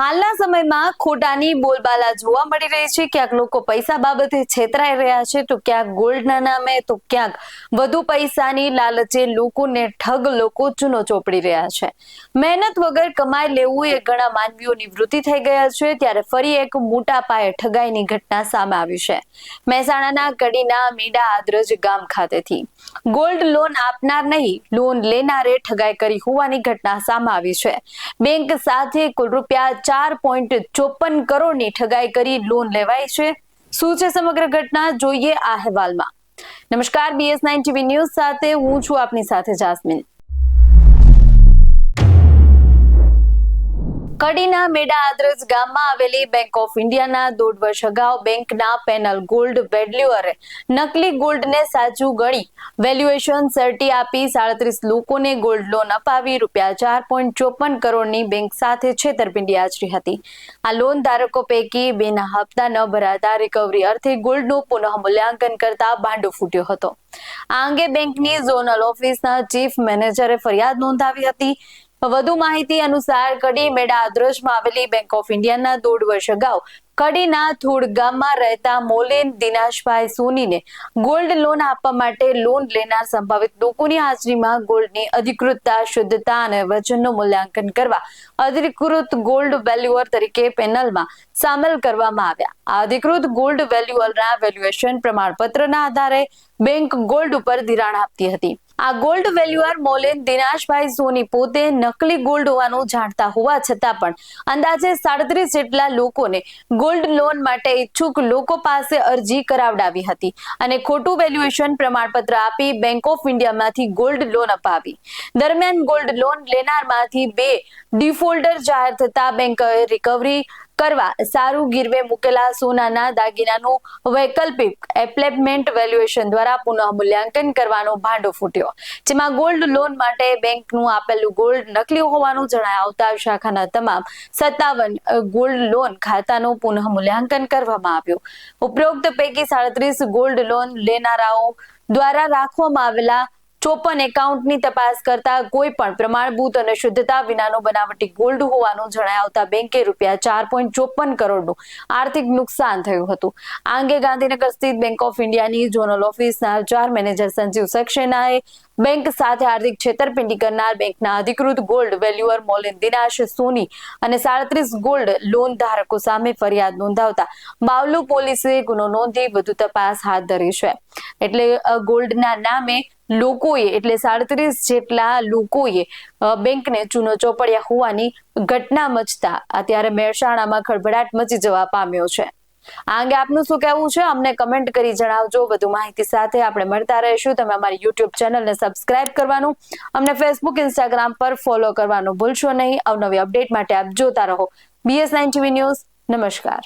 હાલના સમયમાં ખોટાની બોલબાલા જોવા મળી રહી છે. ક્યાંક લોકો પૈસા બાબતે છેતરાઈ રહ્યા છે. તો ક્યાંક ગોલ્ડના નામે, તો ક્યાંક વધુ પૈસાની લાલચે લોકોને ઠગ લોકો ચૂનો ચોપડી રહ્યા છે. મહેનત વગર કમાઈ લેવું એ ઘણા માનવીઓની વૃત્તિ થઈ ગયા છે. ત્યારે ફરી એક મોટા પાયે ઠગાઈની ઘટના સામે આવી છે. મહેસાણાના કડીના મીડા આદ્રજ ગામ ખાતેથી. ગોલ્ડ લોન આપનાર નહીં, લોન લેનારે ઠગાઈ કરી હોવાની ઘટના સામે આવી છે. બેંક સાથે કુલ રૂપિયા ચાર પોઈન્ટ ચોપન કરોડની ઠગાઈ કરી લોન લેવાઈ છે. શું છે સમગ્ર ઘટના? જોઈએ આ અહેવાલમાં. નમસ્કાર બીએસ નાઇન ટીવી ન્યૂઝ સાથે હું છું આપની સાથે જાસ્મીન. કડીના મેડા આદ્રજ ગામમાં આવેલી બેંક ઓફ ઇન્ડિયાના દોઢ વર્ષ અગાઉ બેંકના પેનલ ગોલ્ડ વેલ્યુઅરે નકલી ગોલ્ડને સાચું ગણી વેલ્યુએશન સર્ટી આપી સાડત્રીસ લોકોને ગોલ્ડ લોન અપાવી. રૂપિયા ચાર પોઈન્ટ ચોપન કરોડની બેંક સાથે છેતરપિંડી આચરી હતી. આ લોન ધારકો પૈકી બેના હપ્તા ન ભરાતા રિકવરી અર્થે ગોલ્ડનું પુનઃ મૂલ્યાંકન કરતા ભાંડો ફૂટ્યો હતો. આ અંગે બેંકની ઝોનલ ઓફિસના ચીફ મેનેજરે ફરિયાદ નોંધાવી હતી. વધુ માહિતી અનુસાર કડી મેડા આદ્રજમાં આવેલી બેંક ઓફ ઇન્ડિયાના દોઢ વર્ષ અગાઉ કડીના થોડ ગામમાં રહેતા મોલેન દિનાશભાઈ સોનીને ગોલ્ડ લોન આપવા માટે લોન લેનાર સંભવિત લોકોની હાજરીમાં ગોલ્ડની અધિકૃતતા, શુદ્ધતા અને વજનનું મૂલ્યાંકન કરવા અધિકૃત ગોલ્ડ વેલ્યુઅર તરીકે પેનલમાં સામેલ કરવામાં આવ્યા. આ અધિકૃત ગોલ્ડ વેલ્યુઅરના વેલ્યુએશન પ્રમાણપત્રના આધારે બેંક ગોલ્ડ ઉપર ધિરાણ આપતી હતી. આ ગોલ્ડ વેલ્યુઅર મોલે દિનાશભાઈ સોની પોતે નકલી ગોલ્ડ હોવાનું જાણતા હોવા છતાં પણ અંદાજે સાડત્રીસ જેટલા લોકોને ગોલ્ડ લોન માટે ઈચ્છુક લોકો પાસે અરજી કરાવડાવી હતી અને ખોટું વેલ્યુએશન પ્રમાણપત્ર આપી બેંક ઓફ ઇન્ડિયામાંથી ગોલ્ડ લોન અપાવી. દરમિયાન ગોલ્ડ લોન લેનારમાંથી બે ડિફોલ્ટર જાહેર થતા બેંકે રિકવરી કરવા સારું ગીરવે મૂકેલા સોનાના દાગીનાનું વૈકલ્પિક એપ્લેપમેન્ટ વેલ્યુએશન દ્વારા પુનઃ મૂલ્યાંકન કરવાનો ભાંડો ફૂટ્યો, જેમાં ગોલ્ડ લોન માટે બેંકનું આપેલું ગોલ્ડ નકલી હોવાનું જણાય આવતા શાખાના તમામ સત્તાવન ગોલ્ડ લોન ખાતાનું પુનઃ મૂલ્યાંકન કરવામાં આવ્યું. ઉપરોક્ત પૈકી સાડત્રીસ ગોલ્ડ લોન લેનારાઓ દ્વારા રાખવામાં આવેલા ચોપન એકાઉન્ટની તપાસ કરતા કોઈ પણ પ્રમાણભૂત અને શુદ્ધતા વિનાનો બનાવટી ગોલ્ડ હોવાનું જણાય આવતા બેંકે રૂપિયા ચાર પોઈન્ટ ચોપન કરોડનું આર્થિક નુકસાન થયું હતું. આ અંગે ગાંધીનગર સ્થિત બેંક ઓફ ઇન્ડિયાની ઝોનલ ઓફિસના ચાર મેનેજર સંજીવ સક્સેનાએ બેંક સાથે આર્થિક છેતરપિંડી કરનાર બેંકના અધિકૃત ગોલ્ડ વેલ્યુઅર મોલિન દિનાશ સોની અને સાડત્રીસ ગોલ્ડ લોન ધારકો સામે ફરિયાદ નોંધાવતા બાવલુ પોલીસે ગુનો નોંધી વધુ તપાસ હાથ ધરી છે. એટલે ગોલ્ડના નામે લોકોએ, એટલે સાડત્રીસ જેટલા લોકોએ બેંકને ચૂનો ચોપડ્યા હોવાની ઘટના મચતા અત્યારે મહેસાણામાં ખળભળાટ મચી જવા પામ્યો છે. આ અંગે આપનું શું કહેવું છે? અમને કમેન્ટ કરી જણાવજો. વધુ માહિતી સાથે આપણે મળતા રહીશું. તમે અમારી યુટ્યુબ ચેનલને સબસ્ક્રાઇબ કરવાનું, અમને ફેસબુક, ઇન્સ્ટાગ્રામ પર ફોલો કરવાનું ભૂલશો નહીં. અવનવી અપડેટ માટે આપ જોતા રહો. બીએસ નાઇન ટીવી ન્યૂઝ નમસ્કાર.